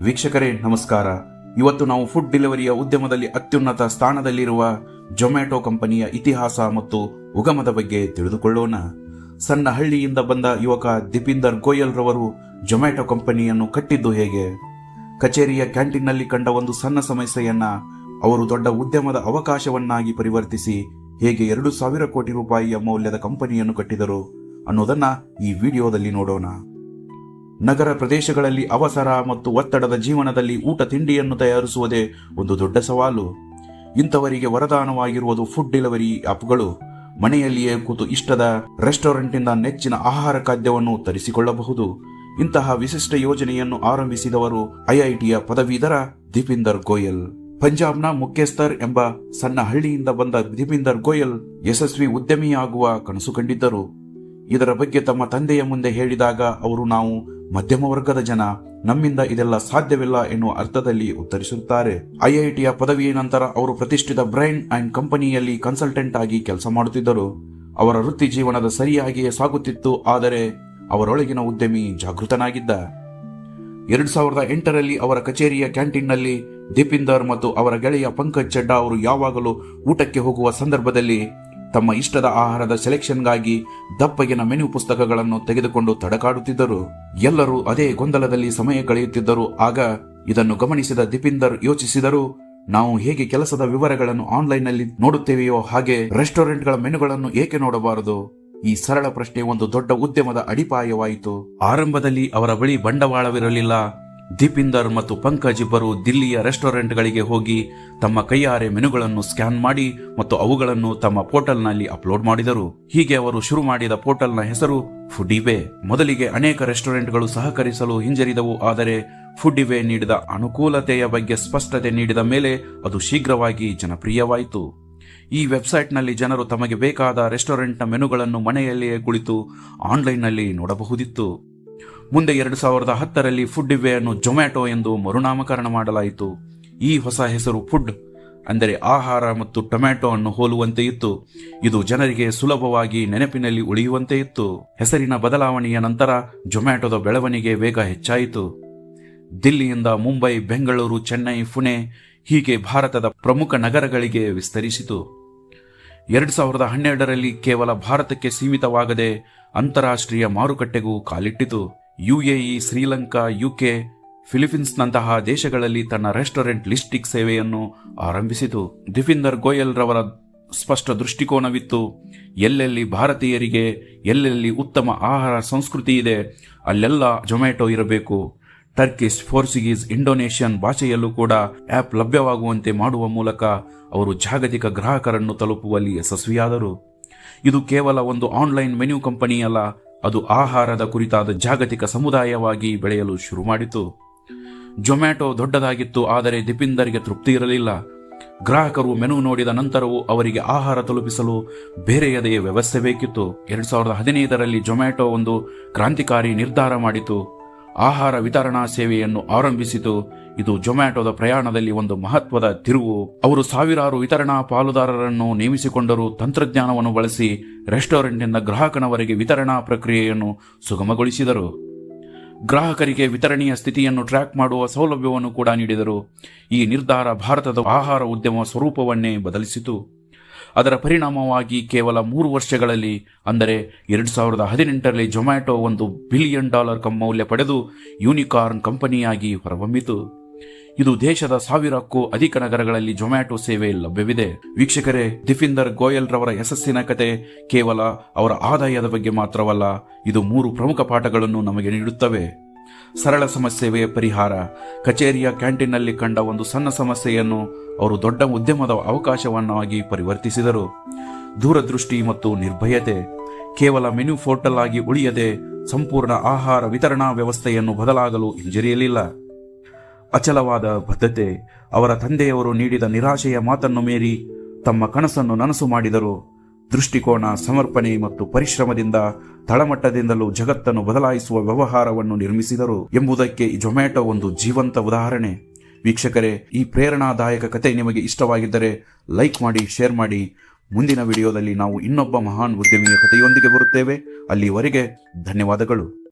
ವೀಕ್ಷಕರೇ, ನಮಸ್ಕಾರ. ಇವತ್ತು ನಾವು ಫುಡ್ ಡೆಲಿವರಿಯ ಉದ್ಯಮದಲ್ಲಿ ಅತ್ಯುನ್ನತ ಸ್ಥಾನದಲ್ಲಿರುವ ಜೊಮ್ಯಾಟೊ ಕಂಪನಿಯ ಇತಿಹಾಸ ಮತ್ತು ಉಗಮದ ಬಗ್ಗೆ ತಿಳಿದುಕೊಳ್ಳೋಣ. ಸಣ್ಣ ಹಳ್ಳಿಯಿಂದ ಬಂದ ಯುವಕ ದಿಪಿಂದರ್ ಗೋಯಲ್ ರವರು ಜೊಮ್ಯಾಟೊ ಕಂಪನಿಯನ್ನು ಕಟ್ಟಿದ್ದು ಹೇಗೆ? ಕಚೇರಿಯ ಕ್ಯಾಂಟೀನ್ನಲ್ಲಿ ಕಂಡ ಒಂದು ಸಣ್ಣ ಸಮಸ್ಯೆಯನ್ನ ಅವರು ದೊಡ್ಡ ಉದ್ಯಮದ ಅವಕಾಶವನ್ನಾಗಿ ಪರಿವರ್ತಿಸಿ ಹೇಗೆ ಎರಡು ಸಾವಿರ ಕೋಟಿ ರೂಪಾಯಿಯ ಮೌಲ್ಯದ ಕಂಪನಿಯನ್ನು ಕಟ್ಟಿದರು ಅನ್ನೋದನ್ನ ಈ ವಿಡಿಯೋದಲ್ಲಿ ನೋಡೋಣ. ನಗರ ಪ್ರದೇಶಗಳಲ್ಲಿ ಅವಸರ ಮತ್ತು ಒತ್ತಡದ ಜೀವನದಲ್ಲಿ ಊಟ ತಿಂಡಿಯನ್ನು ತಯಾರಿಸುವುದೇ ಒಂದು ದೊಡ್ಡ ಸವಾಲು. ಇಂಥವರಿಗೆ ವರದಾನವಾಗಿರುವುದು ಫುಡ್ ಡೆಲಿವರಿ ಆಪ್ಗಳು ಮನೆಯಲ್ಲಿಯೇ ಕೂತು ಇಷ್ಟದ ರೆಸ್ಟೋರೆಂಟ್ನಿಂದ ನೆಚ್ಚಿನ ಆಹಾರ ಖಾದ್ಯವನ್ನು ತರಿಸಿಕೊಳ್ಳಬಹುದು. ಇಂತಹ ವಿಶಿಷ್ಟ ಯೋಜನೆಯನ್ನು ಆರಂಭಿಸಿದವರು ಐಐಟಿಯ ಪದವೀಧರ ದೀಪಿಂದರ್ ಗೋಯಲ್. ಪಂಜಾಬ್ನ ಮುಖ್ಯಸ್ಥರ್ ಎಂಬ ಸಣ್ಣ ಹಳ್ಳಿಯಿಂದ ಬಂದ ದೀಪಿಂದರ್ ಗೋಯಲ್ ಯಶಸ್ವಿ ಉದ್ಯಮಿಯಾಗುವ ಕನಸು ಕಂಡಿದ್ದರು. ಇದರ ಬಗ್ಗೆ ತಮ್ಮ ತಂದೆಯ ಮುಂದೆ ಹೇಳಿದಾಗ ಅವರು ನಾವು ಮಧ್ಯಮ ವರ್ಗದ ಜನ ನಮ್ಮಿಂದ ಇದೆಲ್ಲ ಸಾಧ್ಯವಿಲ್ಲ ಎನ್ನುವ ಅರ್ಥದಲ್ಲಿ ಉತ್ತರಿಸುತ್ತಾರೆ. ಐಐಟಿಯ ಪದವಿಯ ನಂತರ ಅವರು ಪ್ರತಿಷ್ಠಿತ ಬ್ರೈನ್ ಅಂಡ್ ಕಂಪನಿಯಲ್ಲಿ ಕನ್ಸಲ್ಟೆಂಟ್ ಆಗಿ ಕೆಲಸ ಮಾಡುತ್ತಿದ್ದರು. ಅವರ ವೃತ್ತಿ ಜೀವನದ ಸರಿಯಾಗಿಯೇ ಸಾಗುತ್ತಿತ್ತು, ಆದರೆ ಅವರೊಳಗಿನ ಉದ್ಯಮಿ ಜಾಗೃತನಾಗಿದ್ದ. ಎರಡು ಸಾವಿರದ ಎಂಟರಲ್ಲಿ ಅವರ ಕಚೇರಿಯ ಕ್ಯಾಂಟೀನ್ನಲ್ಲಿ ದೀಪಿಂದರ್ ಮತ್ತು ಅವರ ಗೆಳೆಯ ಪಂಕಜ್ ಚಡ್ಡಾ ಅವರು ಯಾವಾಗಲೂ ಊಟಕ್ಕೆ ಹೋಗುವ ಸಂದರ್ಭದಲ್ಲಿ ತಮ್ಮ ಇಷ್ಟದ ಆಹಾರದ ಸೆಲೆಕ್ಷನ್ಗಾಗಿ ದಪ್ಪಗಿನ ಮೆನು ಪುಸ್ತಕಗಳನ್ನು ತೆಗೆದುಕೊಂಡು ತಡಕಾಡುತ್ತಿದ್ದರು. ಎಲ್ಲರೂ ಅದೇ ಗೊಂದಲದಲ್ಲಿ ಸಮಯ ಕಳೆಯುತ್ತಿದ್ದರು. ಆಗ ಇದನ್ನು ಗಮನಿಸಿದ ದಿಪಿಂದರ್ ಯೋಚಿಸಿದರು, ನಾವು ಹೇಗೆ ಕೆಲಸದ ವಿವರಗಳನ್ನು ಆನ್ಲೈನ್ನಲ್ಲಿ ನೋಡುತ್ತೇವೆಯೋ ಹಾಗೆ ರೆಸ್ಟೋರೆಂಟ್ಗಳ ಮೆನುಗಳನ್ನು ಏಕೆ ನೋಡಬಾರದು? ಈ ಸರಳ ಪ್ರಶ್ನೆ ಒಂದು ದೊಡ್ಡ ಉದ್ಯಮದ ಅಡಿಪಾಯವಾಯಿತು. ಆರಂಭದಲ್ಲಿ ಅವರ ಬಳಿ ಬಂಡವಾಳವಿರಲಿಲ್ಲ. ದೀಪಿಂದರ್ ಮತ್ತು ಪಂಕಜ್ ಇಬ್ಬರು ದಿಲ್ಲಿಯ ರೆಸ್ಟೋರೆಂಟ್ಗಳಿಗೆ ಹೋಗಿ ತಮ್ಮ ಕೈಯಾರೆ ಮೆನುಗಳನ್ನು ಸ್ಕ್ಯಾನ್ ಮಾಡಿ ಮತ್ತು ಅವುಗಳನ್ನು ತಮ್ಮ ಪೋರ್ಟಲ್ನಲ್ಲಿ ಅಪ್ಲೋಡ್ ಮಾಡಿದರು. ಹೀಗೆ ಅವರು ಶುರು ಮಾಡಿದ ಪೋರ್ಟಲ್ನ ಹೆಸರು ಫುಡಿವೆ. ಮೊದಲಿಗೆ ಅನೇಕ ರೆಸ್ಟೋರೆಂಟ್ಗಳು ಸಹಕರಿಸಲು ಹಿಂಜರಿದವು, ಆದರೆ ಫುಡಿವೆ ನೀಡಿದ ಅನುಕೂಲತೆಯ ಬಗ್ಗೆ ಸ್ಪಷ್ಟತೆ ನೀಡಿದ ಮೇಲೆ ಅದು ಶೀಘ್ರವಾಗಿ ಜನಪ್ರಿಯವಾಯಿತು. ಈ ವೆಬ್ಸೈಟ್ನಲ್ಲಿ ಜನರು ತಮಗೆ ಬೇಕಾದ ರೆಸ್ಟೋರೆಂಟ್ನ ಮೆನುಗಳನ್ನು ಮನೆಯಲ್ಲಿಯೇ ಕುಳಿತು ಆನ್ಲೈನ್ನಲ್ಲಿ ನೋಡಬಹುದಿತ್ತು. ಮುಂದೆ ಎರಡು ಸಾವಿರದ ಹತ್ತರಲ್ಲಿ ಫುಡ್ ಅನ್ನು ಜೊಮ್ಯಾಟೊ ಎಂದು ಮರುನಾಮಕರಣ ಮಾಡಲಾಯಿತು. ಈ ಹೊಸ ಹೆಸರು ಫುಡ್, ಅಂದರೆ ಆಹಾರ ಮತ್ತು ಟೊಮ್ಯಾಟೊ ಅನ್ನು ಹೋಲುವಂತೆ ಇತ್ತು. ಇದು ಜನರಿಗೆ ಸುಲಭವಾಗಿ ನೆನಪಿನಲ್ಲಿ ಉಳಿಯುವಂತೆ ಇತ್ತು. ಹೆಸರಿನ ಬದಲಾವಣೆಯ ನಂತರ ಜೊಮ್ಯಾಟೊದ ಬೆಳವಣಿಗೆ ವೇಗ ಹೆಚ್ಚಾಯಿತು. ದಿಲ್ಲಿಯಿಂದ ಮುಂಬೈ, ಬೆಂಗಳೂರು, ಚೆನ್ನೈ, ಪುಣೆ ಹೀಗೆ ಭಾರತದ ಪ್ರಮುಖ ನಗರಗಳಿಗೆ ವಿಸ್ತರಿಸಿತು. ಎರಡು ಸಾವಿರದ ಹನ್ನೆರಡರಲ್ಲಿ ಕೇವಲ ಭಾರತಕ್ಕೆ ಸೀಮಿತವಾಗದೆ ಅಂತಾರಾಷ್ಟ್ರೀಯ ಮಾರುಕಟ್ಟೆಗೂ ಕಾಲಿಟ್ಟಿತು. ಯುಎಇ, ಶ್ರೀಲಂಕಾ, ಯುಕೆ, ಫಿಲಿಪೀನ್ಸ್ನಂತಹ ದೇಶಗಳಲ್ಲಿ ತನ್ನ ರೆಸ್ಟೋರೆಂಟ್ ಲಿಸ್ಟಿಕ್ ಸೇವೆಯನ್ನು ಆರಂಭಿಸಿತು. ದಿಫಿಂದರ್ ಗೋಯಲ್ ರವರ ಸ್ಪಷ್ಟ ದೃಷ್ಟಿಕೋನವಿತ್ತು. ಎಲ್ಲೆಲ್ಲಿ ಭಾರತೀಯರಿಗೆ, ಎಲ್ಲೆಲ್ಲಿ ಉತ್ತಮ ಆಹಾರ ಸಂಸ್ಕೃತಿ ಇದೆ, ಅಲ್ಲೆಲ್ಲ ಜೊಮ್ಯಾಟೊ ಇರಬೇಕು. ಟರ್ಕಿಶ್, ಪೋರ್ಚುಗೀಸ್, ಇಂಡೋನೇಷಿಯನ್ ಭಾಷೆಯಲ್ಲೂ ಕೂಡ ಆಪ್ ಲಭ್ಯವಾಗುವಂತೆ ಮಾಡುವ ಮೂಲಕ ಅವರು ಜಾಗತಿಕ ಗ್ರಾಹಕರನ್ನು ತಲುಪುವಲ್ಲಿ ಯಶಸ್ವಿಯಾದರು. ಇದು ಕೇವಲ ಒಂದು ಆನ್ಲೈನ್ ಮೆನ್ಯೂ ಕಂಪನಿಯಲ್ಲ ಅದು ಆಹಾರದ ಕುರಿತಾದ ಜಾಗತಿಕ ಸಮುದಾಯವಾಗಿ ಬೆಳೆಯಲು ಶುರು ಮಾಡಿತು. ಜೊಮ್ಯಾಟೊ ದೊಡ್ಡದಾಗಿತ್ತು, ಆದರೆ ದಿಪಿಂದರ್ಗೆ ತೃಪ್ತಿ ಇರಲಿಲ್ಲ. ಗ್ರಾಹಕರು ಮೆನು ನೋಡಿದ ನಂತರವೂ ಅವರಿಗೆ ಆಹಾರ ತಲುಪಿಸಲು ಬೇರೆಯದೇ ವ್ಯವಸ್ಥೆ ಬೇಕಿತ್ತು. ಎರಡು ಸಾವಿರದ ಹದಿನೈದರಲ್ಲಿ ಜೊಮ್ಯಾಟೊ ಒಂದು ಕ್ರಾಂತಿಕಾರಿ ನಿರ್ಧಾರ ಮಾಡಿತು. ಆಹಾರ ವಿತರಣಾ ಸೇವೆಯನ್ನು ಆರಂಭಿಸಿತು. ಇದು ಜೊಮ್ಯಾಟೊದ ಪ್ರಯಾಣದಲ್ಲಿ ಒಂದು ಮಹತ್ವದ ತಿರುವು. ಅವರು ಸಾವಿರಾರು ವಿತರಣಾ ಪಾಲುದಾರರನ್ನು ನೇಮಿಸಿಕೊಂಡರು. ತಂತ್ರಜ್ಞಾನವನ್ನು ಬಳಸಿ ರೆಸ್ಟೋರೆಂಟ್ನಿಂದ ಗ್ರಾಹಕನವರೆಗೆ ವಿತರಣಾ ಪ್ರಕ್ರಿಯೆಯನ್ನು ಸುಗಮಗೊಳಿಸಿದರು. ಗ್ರಾಹಕರಿಗೆ ವಿತರಣೆಯ ಸ್ಥಿತಿಯನ್ನು ಟ್ರ್ಯಾಕ್ ಮಾಡುವ ಸೌಲಭ್ಯವನ್ನು ಕೂಡ ನೀಡಿದರು. ಈ ನಿರ್ಧಾರ ಭಾರತದ ಆಹಾರ ಉದ್ಯಮ ಸ್ವರೂಪವನ್ನೇ ಬದಲಿಸಿತು. ಅದರ ಪರಿಣಾಮವಾಗಿ ಕೇವಲ ಮೂರು ವರ್ಷಗಳಲ್ಲಿ, ಅಂದರೆ ಎರಡು ಸಾವಿರದ ಹದಿನೆಂಟರಲ್ಲಿ ಜೊಮ್ಯಾಟೊ ಒಂದು ಬಿಲಿಯನ್ ಡಾಲರ್ ಮೌಲ್ಯ ಪಡೆದು ಯೂನಿಕಾರ್ನ್ ಕಂಪನಿಯಾಗಿ ಹೊರಹೊಮ್ಮಿತು. ಇದು ದೇಶದ ಸಾವಿರಕ್ಕೂ ಅಧಿಕ ನಗರಗಳಲ್ಲಿ ಜೊಮ್ಯಾಟೊ ಸೇವೆ ಲಭ್ಯವಿದೆ. ವೀಕ್ಷಕರೇ, ದಿಫಿಂದರ್ ಗೋಯಲ್ ರವರ ಯಶಸ್ಸಿನ ಕತೆ ಕೇವಲ ಅವರ ಆದಾಯದ ಬಗ್ಗೆ ಮಾತ್ರವಲ್ಲ, ಇದು ಮೂರು ಪ್ರಮುಖ ಪಾಠಗಳನ್ನು ನಮಗೆ ನೀಡುತ್ತವೆ. ಸರಳ ಸಮಸ್ಯೆಯ ಪರಿಹಾರ. ಕಚೇರಿಯ ಕ್ಯಾಂಟೀನ್ನಲ್ಲಿ ಕಂಡ ಒಂದು ಸಣ್ಣ ಸಮಸ್ಯೆಯನ್ನು ಅವರು ದೊಡ್ಡ ಉದ್ಯಮದ ಅವಕಾಶವನ್ನಾಗಿ ಪರಿವರ್ತಿಸಿದರು. ದೂರದೃಷ್ಟಿ ಮತ್ತು ನಿರ್ಭಯತೆ. ಕೇವಲ ಮೆನು ಫೋರ್ಟಲ್ ಆಗಿ ಉಳಿಯದೆ ಸಂಪೂರ್ಣ ಆಹಾರ ವಿತರಣಾ ವ್ಯವಸ್ಥೆಯನ್ನು ಬದಲಾಗಲು ಹಿಂಜರಿಯಲಿಲ್ಲ. ಅಚಲವಾದ ಬದ್ಧತೆ. ಅವರ ತಂದೆಯವರು ನೀಡಿದ ನಿರಾಶೆಯ ಮಾತನ್ನು ಮೀರಿ ತಮ್ಮ ಕನಸನ್ನು ನನಸು ಮಾಡಿದರು. ದೃಷ್ಟಿಕೋನ ಸಮರ್ಪಣೆ ಮತ್ತು ಪರಿಶ್ರಮದಿಂದ ತಳಮಟ್ಟದಿಂದಲೂ ಜಗತ್ತನ್ನು ಬದಲಾಯಿಸುವ ವ್ಯವಹಾರವನ್ನು ನಿರ್ಮಿಸಿದರು ಎಂಬುದಕ್ಕೆ ಜೊಮ್ಯಾಟೊ ಒಂದು ಜೀವಂತ ಉದಾಹರಣೆ. ವೀಕ್ಷಕರೇ, ಈ ಪ್ರೇರಣಾದಾಯಕ ಕತೆ ನಿಮಗೆ ಇಷ್ಟವಾಗಿದ್ದರೆ ಲೈಕ್ ಮಾಡಿ, ಶೇರ್ ಮಾಡಿ. ಮುಂದಿನ ವಿಡಿಯೋದಲ್ಲಿ ನಾವು ಇನ್ನೊಬ್ಬ ಮಹಾನ್ ಉದ್ಯಮಿಯ ಕಥೆಯೊಂದಿಗೆ ಬರುತ್ತೇವೆ. ಅಲ್ಲಿವರೆಗೆ ಧನ್ಯವಾದಗಳು.